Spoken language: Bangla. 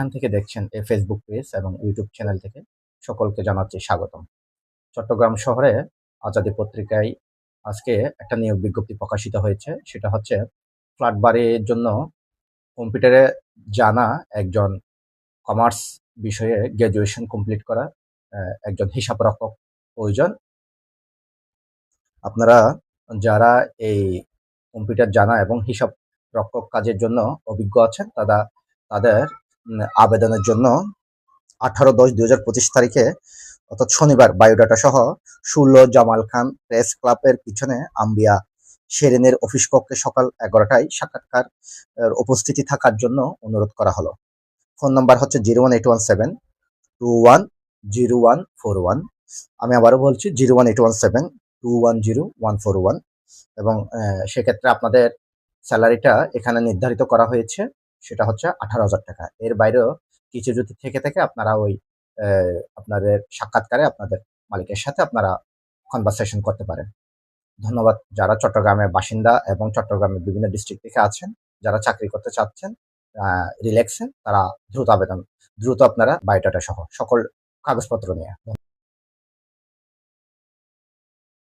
যেখান থেকে দেখছেন এই ফেসবুক পেজ এবং ইউটিউব চ্যানেল থেকে সকলকে জানাচ্ছি স্বাগতম। চট্টগ্রাম শহরে আজাদী পত্রিকায় আজকে একটা নিয়োগ বিজ্ঞপ্তি প্রকাশিত হয়েছে। সেটা হচ্ছে ফ্ল্যাট বাড়ির জন্য কম্পিউটারে জানা একজন কমার্স বিষয়ে গ্র্যাজুয়েশন কমপ্লিট করা একজন হিসাব রক্ষক প্রয়োজন। আপনারা যারা এই কম্পিউটার জানা এবং হিসাব রক্ষক কাজের জন্য অভিজ্ঞ আছেন, তারা তাদের আবেদনের জন্য আঠারো দশ দুই হাজার পঁচিশ তারিখে, অর্থাৎ শনিবার বায়োডাটা সহ ষোলো জামাল খান প্রেস ক্লাবের পিছনে আম্বিয়া শেরেনের অফিস কক্ষে সকাল এগারোটায় সাক্ষাৎকার উপস্থিতি থাকার জন্য অনুরোধ করা হলো। ফোন নাম্বার হচ্ছে zero one eight one seven, two one zero one four one. আমি আবারও বলছি zero one eight one seven, two one zero one four one. এবং সেক্ষেত্রে আপনাদের স্যালারিটা এখানে নির্ধারিত করা হয়েছে। সেটা হচ্ছে আঠারো হাজার টাকা। এর বাইরেও কিছু যদি থেকে থেকে আপনারা ওই আপনাদের সাক্ষাৎকারে আপনাদের মালিকের সাথে আপনারা কনভারসেশন করতে পারেন। ধন্যবাদ যারা চট্টগ্রামের বাসিন্দা এবং চট্টগ্রামের বিভিন্ন ডিস্ট্রিক্ট থেকে আছেন, যারা চাকরি করতে চাচ্ছেন রিল্যাক্সে তারা দ্রুত আবেদন, দ্রুত আপনারা বায়োডাটা সহ সকল কাগজপত্র নিয়ে